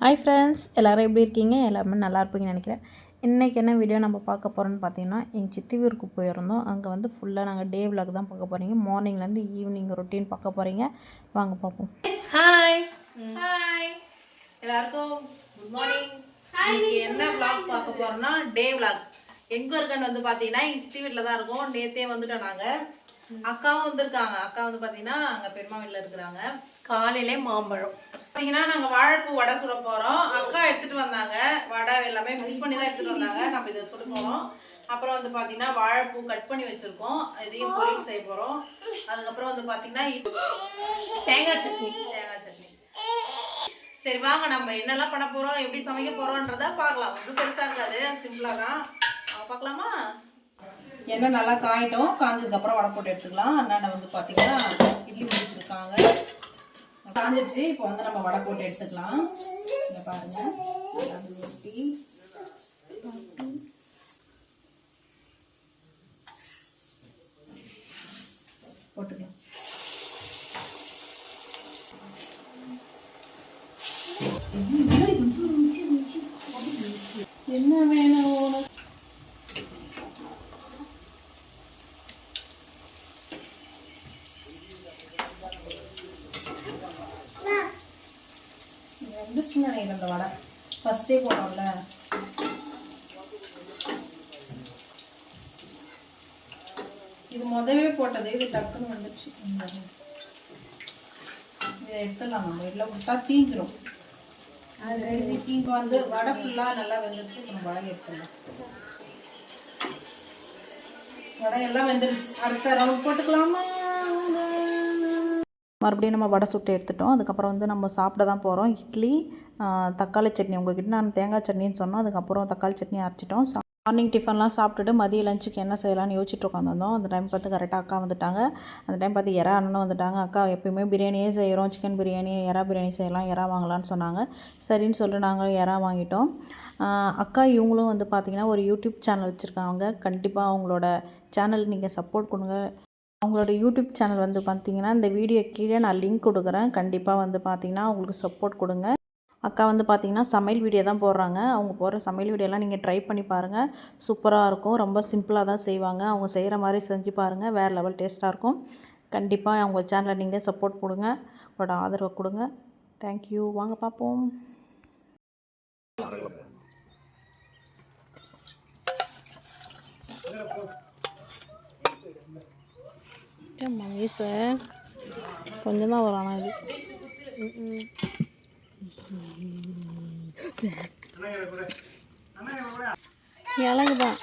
Hi friends எல்லோரும் எப்படி இருக்கீங்க? எல்லாருமே நல்லா இருப்பீங்கன்னு நினைக்கிறேன். இன்றைக்கி என்ன வீடியோ நம்ம பார்க்க போகிறோம்னு பார்த்தீங்கன்னா எங்கள் சித்தி ஊருக்கு போயிருந்தோம். அங்கே வந்து ஃபுல்லாக நாங்கள் டே vlog தான் பார்க்க போகிறீங்க மார்னிங்லேருந்து ஈவினிங் ரொட்டீன் பார்க்க போகிறீங்க வாங்க பார்ப்போம். ஹாய் ஹாய் எல்லாருக்கும் குட் மார்னிங் இன்னைக்கு என்ன vlog பார்க்க போறோம்னா டே vlog. எங்க இருக்கன்னு வந்து பாத்தீங்கன்னா எங்க சித்தி வீட்ல தான் இருக்கோம். நேத்தே வந்துட்டோம் நாங்க. அக்காவும் வந்திருக்காங்க. அக்கா வந்து பாத்தீங்கன்னா அங்க பெருமா வீட்ல இருக்கிறாங்க. காலையிலே மாம்பழம். பாத்தீங்கன்னா நாங்க வாழைப்பூ வடை சுட போறோம். அக்கா எடுத்துட்டு வந்தாங்க. வடை எல்லாமே மிக்ஸ் பண்ணி தான் எடுத்துட்டு வந்தாங்க. நம்ம இதை சுட போறோம். அப்புறம் வந்து பாத்தீங்கன்னா வாழைப்பூ கட் பண்ணி வச்சிருக்கோம். இதையும் பொரியல் செய்ய போறோம். அதுக்கப்புறம் வந்து பாத்தீங்கன்னா இப்- தேங்காய் சட்னி. தேங்காய் சட்னி. சரி வாங்க. நம்ம என்னெல்லாம் பண்ண போறோம் எப்படி சமைக்க போறோம்ன்றத பார்க்கலாம். ஒன்றும் பெருசா இருக்காது. சிம்பிளா தான். பார்க்கலாமா? எண்ணெய் நல்லா காயிட்டோம். காஞ்சதுக்கு அப்புறம் வடை போட்டு எடுத்துக்கலாம். அண்ணன் வந்து பாத்தீங்கன்னா இட்லி ஊற்றிட்டு இருக்காங்க காஞ்சிருச்சு. இப்போ வந்து நம்ம வடை போட்டு எடுத்துக்கலாம். இங்க பாருங்க. நல்லா ஊற்றி போட்டுக்கலாம் என்ன வேணும் உனக்கு இது வந்துருச்சுன்னு நினைக்கிறேன் அந்த வடை ஃபஸ்ட்டே போடுறோம்ல இது முதவே போட்டது இது டக்குன்னு வந்துடுச்சு இதை எடுத்துடலாம் நம்ம இல்லை விட்டா தீஞ்சிரும். இங்கே வந்து வடை ஃபுல்லாக நல்லா வெந்துருச்சு இப்போ நம்ம வடை எடுத்துடலாம். வடை எல்லாம் வெந்துருச்சு அடுத்த ரவுண்ட் போட்டுக்கலாமா? மறுபடியும் நம்ம வடை சுட்டு எடுத்துட்டோம். அதுக்கப்புறம் வந்து நம்ம சாப்பிட தான் போகிறோம் இட்லி தக்காளி சட்னி. உங்ககிட்ட நான் தேங்காய் சட்னின்னு சொன்னோம். அதுக்கப்புறம் தக்காளி சட்னி அரைச்சிட்டோம். மார்னிங் டிஃபன்லாம் சாப்பிட்டுட்டு மதிய லஞ்சுக்கு என்ன செய்யலாம்னு யோசிச்சுட்டு உட்காந்துருந்தோம் அந்த டைம் பார்த்து கரெக்டாக அக்கா வந்துட்டாங்க. அந்த டைம் பார்த்து எறா அண்ணனும் வந்துட்டாங்க. அக்கா எப்பயுமே பிரியாணியே செய்கிறோம் சிக்கன் பிரியாணி எறா பிரியாணி செய்யலாம். எறா வாங்கலாம்னு சொன்னாங்க. சரின்னு சொல்லிட்டு நாங்கள் எறா வாங்கிட்டோம். அக்கா இவங்களும் வந்து பார்த்திங்கன்னா ஒரு யூடியூப் சேனல் வச்சுருக்காங்க. கண்டிப்பாக அவங்களோட சேனல் நீங்கள் சப்போர்ட் கொடுங்க அவங்களோட யூடியூப் சேனல் வந்து பார்த்தீங்கன்னா இந்த வீடியோ கீழே நான் லிங்க் கொடுக்குறேன். கண்டிப்பாக வந்து பார்த்தீங்கன்னா அவங்களுக்கு சப்போர்ட் கொடுங்க. அக்கா வந்து பார்த்திங்கன்னா சமையல் வீடியோ தான் போடுறாங்க. அவங்க போடுற சமையல் வீடியோலாம் நீங்கள் ட்ரை பண்ணி பாருங்கள் சூப்பராக இருக்கும். ரொம்ப சிம்பிளாக தான் செய்வாங்க. அவங்க செய்கிற மாதிரி செஞ்சு பாருங்கள் வேறு லெவல் டேஸ்ட்டாக இருக்கும். கண்டிப்பாக அவங்க சேனலை நீங்கள் சப்போர்ட் கொடுங்க. உங்களோட ஆதரவை கொடுங்க. தேங்க்யூ வாங்க பார்ப்போம். வயசு கொஞ்சம் தான் வரும் ஆனால் இது இலகு தான்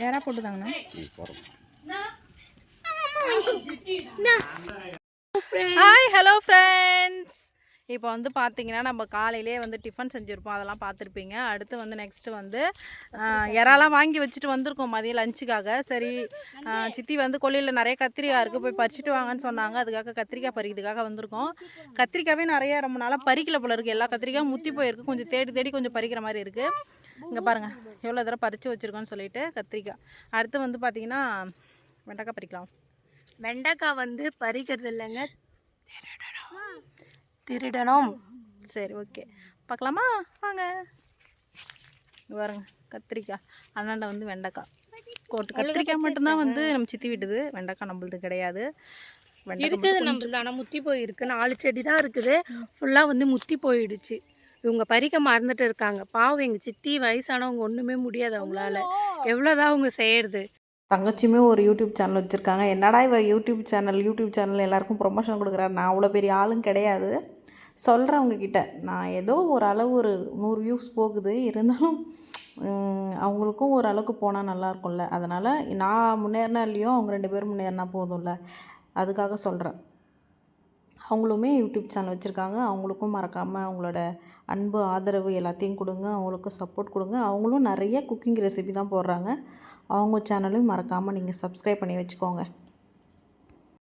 யாரா போட்டுதாங்கண்ணா ஹாய் ஹலோ ஃப்ரெண்ட்ஸ் இப்போ வந்து பார்த்தீங்கன்னா நம்ம காலையிலே வந்து டிஃபன் செஞ்சுருப்போம். அதெல்லாம் பார்த்துருப்பீங்க அடுத்து வந்து நெக்ஸ்ட்டு வந்து இறாலாம் வாங்கி வச்சுட்டு வந்திருக்கோம் மதியம் லஞ்சுக்காக சரி சித்தி வந்து கொல்லையில் நிறைய கத்திரிக்காய் இருக்குது போய் பறிச்சுட்டு வாங்கன்னு சொன்னாங்க. அதுக்காக கத்திரிக்காய் பறிக்கிறதுக்காக வந்திருக்கோம். கத்திரிக்காவே நிறைய ரொம்ப நாளாக பறிக்கல போல இருக்குது எல்லா கத்திரிக்காயும் முத்தி போயிருக்கு. கொஞ்சம் தேடி தேடி கொஞ்சம் பறிக்கிற மாதிரி இருக்குது இங்கே பாருங்கள் எவ்வளோ தடவை பறித்து வச்சுருக்கோன்னு சொல்லிட்டு கத்திரிக்காய். அடுத்து வந்து பார்த்தீங்கன்னா வெண்டைக்காய் பறிக்கலாம். வெண்டைக்காய் வந்து பறிக்கிறது இல்லைங்க. திருடணும். சரி ஓகே. பார்க்கலாமா? வாங்க. பாருங்க கத்திரிக்காய். அண்ணாண்ட வந்து வெண்டைக்காய். கோட்டு கத்திரிக்காய் மட்டும்தான் வந்து நம்ம சித்தி விட்டுது. வெண்டைக்காய் நம்மளது கிடையாது. இருக்குது நம்மளது ஆனால் முத்தி போயிருக்கு. நாலு செடி தான் இருக்குது. ஃபுல்லாக வந்து முத்தி போயிடுச்சு. இவங்க பறிக்க மறந்துட்டு இருக்காங்க. பாவம் எங்கள் சித்தி வயசானவங்க ஒன்றுமே முடியாது அவங்களால. எவ்வளோதான் அவங்க செய்யறது. தங்கச்சியுமே ஒரு யூடியூப் சேனல் வச்சுருக்காங்க. என்னடா இவ யூடியூப் சேனல் யூடியூப் சேனல் எல்லாருக்கும் ப்ரொமோஷன் கொடுக்குறாரு நான் அவ்வளோ பெரிய ஆளும் கிடையாது. சொல்கிறவங்கக்கிட்ட நான் ஏதோ ஒரு அளவு ஒரு நூறு வியூஸ் போகுது. இருந்தாலும் அவங்களுக்கும் ஓரளவுக்கு போனால் நல்லாயிருக்கும்ல அதனால் நான் முன்னேறினா இல்லையோ அவங்க ரெண்டு பேரும் முன்னேறினா போதும்ல. அதுக்காக சொல்கிறேன் அவங்களுமே யூடியூப் சேனல் வச்சுருக்காங்க. அவங்களுக்கும் மறக்காமல் அவங்களோட அன்பு ஆதரவு எல்லாத்தையும் கொடுங்க. அவங்களுக்கும் சப்போர்ட் கொடுங்க. அவங்களும் நிறைய குக்கிங் ரெசிபி தான் போடுறாங்க. அவங்க சேனலையும் மறக்காமல் நீங்கள் சப்ஸ்கிரைப் பண்ணி வச்சுக்கோங்க.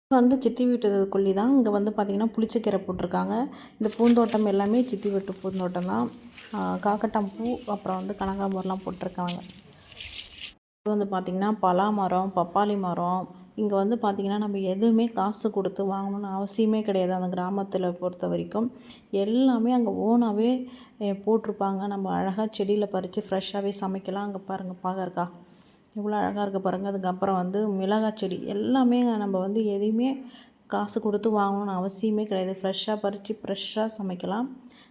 இது வந்து சித்தி வீட்டு கொல்லி தான். இங்கே வந்து பார்த்திங்கன்னா புளிச்சக்கீரை போட்டிருக்காங்க. இந்த பூந்தோட்டம் எல்லாமே சித்தி வீட்டு பூந்தோட்டம் தான். காக்கட்டாம் பூ அப்புறம் வந்து கனகாம்பரம்லாம் போட்டிருக்காங்க. வந்து பார்த்திங்கன்னா பலா மரம் பப்பாளி மரம் இங்கே வந்து பார்த்திங்கன்னா நம்ம எதுவுமே காசு கொடுத்து வாங்கணும்னு அவசியமே கிடையாது. அந்த கிராமத்தில் பொறுத்த வரைக்கும் எல்லாமே அங்கே ஓனாகவே போட்டிருப்பாங்க. நம்ம அழகாக செடியில் பறித்து ஃப்ரெஷ்ஷாகவே சமைக்கலாம். அங்கே பாருங்கள் பார்க்கறக்கா எவ்வளோ அழகாக இருக்குது பாருங்கள் அதுக்கப்புறம் வந்து மிளகாய் செடி. எல்லாமே நம்ம வந்து எதையுமே காசு கொடுத்து வாங்கணும்னு அவசியமே கிடையாது. ஃப்ரெஷ்ஷாக பறித்து ஃப்ரெஷ்ஷாக சமைக்கலாம்.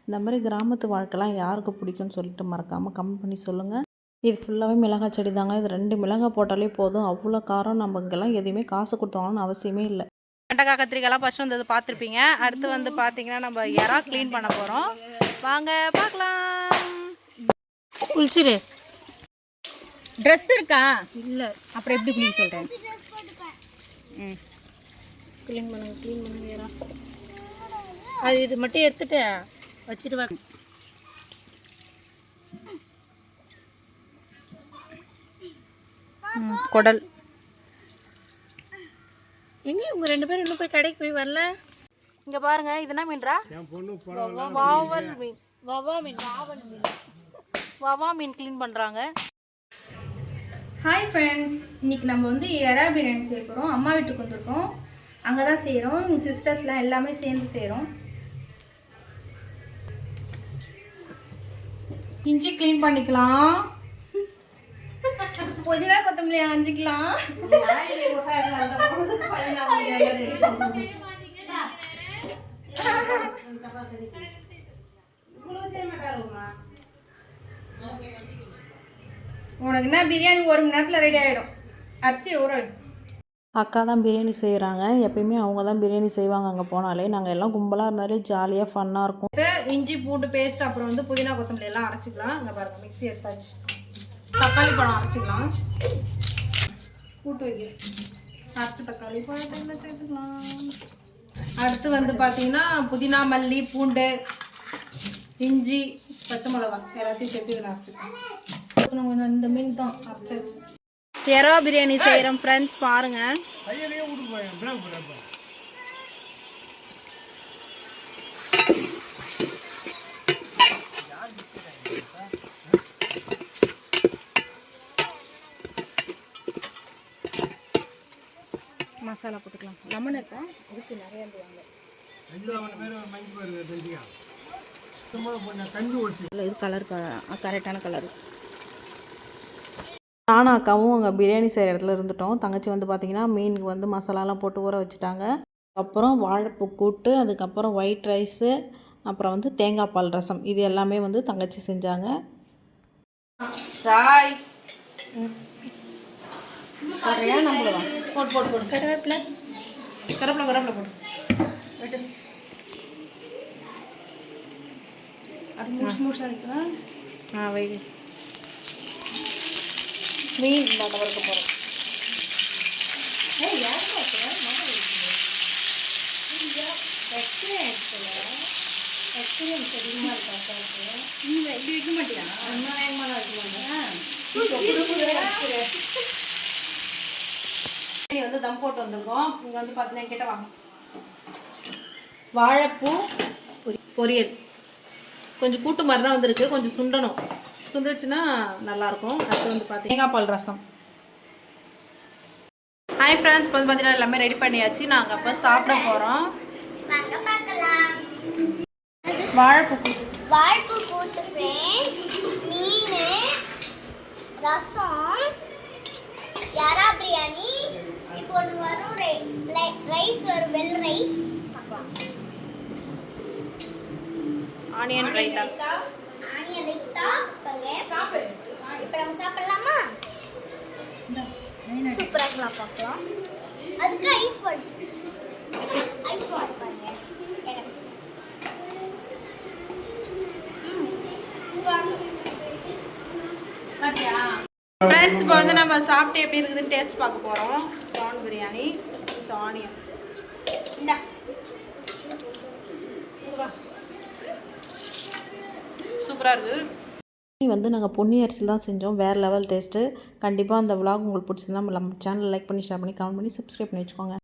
இந்த மாதிரி கிராமத்து வாழ்க்கைலாம் யாருக்கு பிடிக்கும்னு சொல்லிட்டு மறக்காமல் கமெண்ட் பண்ணி சொல்லுங்கள் இது ஃபுல்லாகவே மிளகாய் செடி தாங்க. இது ரெண்டு மிளகாய் போட்டாலே போதும். அவ்வளோ காரம் நம்ம இங்கெல்லாம் எதையுமே காசு கொடுத்து வாங்கணும்னு அவசியமே இல்லை. வெண்டைக்காய் கத்திரிக்காய்லாம் ஃபஸ்ட்டு வந்தது பார்த்துருப்பீங்க. அடுத்து வந்து பார்த்தீங்கன்னா நம்ம இறா க்ளீன் பண்ண போகிறோம் வாங்க பார்க்கலாம். குளிச்சிடு ட்ரெஸ் இருக்கா? இல்லை. அப்புறம் எப்படி குளிக்க சொல்கிறேன் ம். க்ளீன் பண்ணுங்க க்ளீன் பண்ணுங்க ஏறா அது இது மட்டும் எடுத்துட்டு வச்சுட்டு வா. குடல். எங்க உங்க ரெண்டு பேரும் இன்னும் போய் கடைக்கு போய் வரல? இங்கே பாருங்க இது என்ன மீன்ரா? வாவல் மீன். வவா மீன் வாவல் மீன். வவா மீன் க்ளீன் பண்ணுறாங்க ஹாய் ஃப்ரெண்ட்ஸ் இன்னைக்கு நம்ம வந்து எறா பிரியாணி செய்ய போகிறோம் அம்மா வீட்டுக்கு வந்திருக்கோம். அங்கே தான் செய்கிறோம் எங்கள் சிஸ்டர்ஸ்லாம் எல்லாமே சேர்ந்து செய்கிறோம் இஞ்சி க்ளீன் பண்ணிக்கலாம். புதினா கொத்தமல்லி அஞ்சிக்கலாம் உனக்கு என்ன பிரியாணி ஒரு மணி நேரத்தில் ரெடி ஆகிடும் அரிசி ஊற. அக்கா தான் பிரியாணி செய்கிறாங்க எப்பயுமே அவங்க தான் பிரியாணி செய்வாங்க அங்கே போனாலே. நாங்கள் எல்லாம் கும்பலாக இருந்தாலே ஜாலியாக ஃபன்னாக இருக்கும். இஞ்சி பூண்டு பேஸ்ட் அப்புறம் வந்து புதினா கொத்தமல்லி எல்லாம் அரைச்சிக்கலாம். இங்கே பாருங்க மிக்ஸி எடுத்தாச்சு. தக்காளி பழம் அரைச்சிக்கலாம். கூட்டு வைக்கிறேன் அரைச்ச தக்காளி பழத்தை இதில் சேர்த்துக்கலாம்? அடுத்து வந்து பார்த்தீங்கன்னா புதினா மல்லி பூண்டு இஞ்சி பச்சை மிளகா எல்லாத்தையும் சேர்த்து இதில் அரைச்சிக்கலாம். கொஞ்சம் இந்த மீன் தான் அரைச்சாச்சு எறா பிரியாணி செய்கிறோம் ஃப்ரெண்ட்ஸ் பாருங்கள் மசாலா போட்டுக்கலாம். லெமன் இருக்கா? அதுக்கு நிறைய இது கலர் கரெக்டான கலர் நானும் அக்காவும் அங்கே பிரியாணி செய்கிற இடத்துல இருந்துட்டோம். தங்கச்சி வந்து பார்த்திங்கன்னா மீனுக்கு வந்து மசாலாலாம் போட்டு ஊற வச்சுட்டாங்க. அப்புறம் வாழைப்பூ கூட்டு அதுக்கப்புறம் ஒயிட் ரைஸு அப்புறம் வந்து தேங்காய் பால் ரசம். இது எல்லாமே வந்து தங்கச்சி செஞ்சாங்க. சாய். நிறையா நம்மளவா போட்டு போட்டு போட்டு கருவேப்பிலை. கருவேப்பிலை கருவேப்பிலை போட்டு வெட்டு. அது முடிச்சு முடிச்சு வைக்கலாம் ஆ வை. மீன் இந்த வறுக்க போகிறோம் எக்ஸ்பீரியன்ஸ் அதிகமாக இருக்கா அக்காவுக்கு? வைக்க மாட்டியா? வேகமாக வைக்க வந்து தம் போட்டு வந்திருக்கோம். இங்கே வந்து பார்த்தீங்கன்னா கிட்ட வாங்க. வாழைப்பூ பொரி- பொரியல். கொஞ்சம் கூட்டு மாதிரி தான் வந்திருக்கு. கொஞ்சம் சுண்டணும். சுண்டுச்சுன்னா நல்லாயிருக்கும். அடுத்து வந்து தேங்காய் பால் ரசம். ஹாய் ஃப்ரெண்ட்ஸ் இப்போ வந்து பார்த்தீங்கன்னா எல்லாமே ரெடி பண்ணியாச்சு. நாங்கள் அப்போ சாப்பிட போகிறோம் வாழைப்பூ. வாழ்ப்பு கூட்டு மீன் ரசம் யாரா பிரியாணி? இப்போ ஒன்று வரும் ரைஸ் வரும் வெல் ரைஸ். பார்க்கலாம் ஆனியன் ரைத்தா. ஆனியன் ரைத்தா பாருங்க. இப்போ நம்ம சாப்பிடலாமா? சூப்பராக இருக்கலாம் பார்க்கலாம். அதுக்கு ஐஸ் வாட்டர் ஐஸ் வாட்டர் பாருங்க எனக்கு. ம். ஃப்ரெண்ட்ஸ் இப்போ வந்து நம்ம சாப்பிட்டு எப்படி இருக்குதுன்னு டேஸ்ட் பார்க்க போகிறோம் ப்ரான் பிரியாணி வித் ஆனியன் இந்தா. சூப்பராக இருக்குது. வந்து நாங்கள் பொன்னி அரிசியில் தான் செஞ்சோம். வேறு லெவல் டேஸ்ட்டு கண்டிப்பாக அந்த விலாக் உங்களுக்கு பிடிச்சிருந்தா நம்ம சேனல் லைக் பண்ணி ஷேர் பண்ணி கமெண்ட் பண்ணி சப்ஸ்கிரைப் பண்ணி வச்சுக்கோங்க.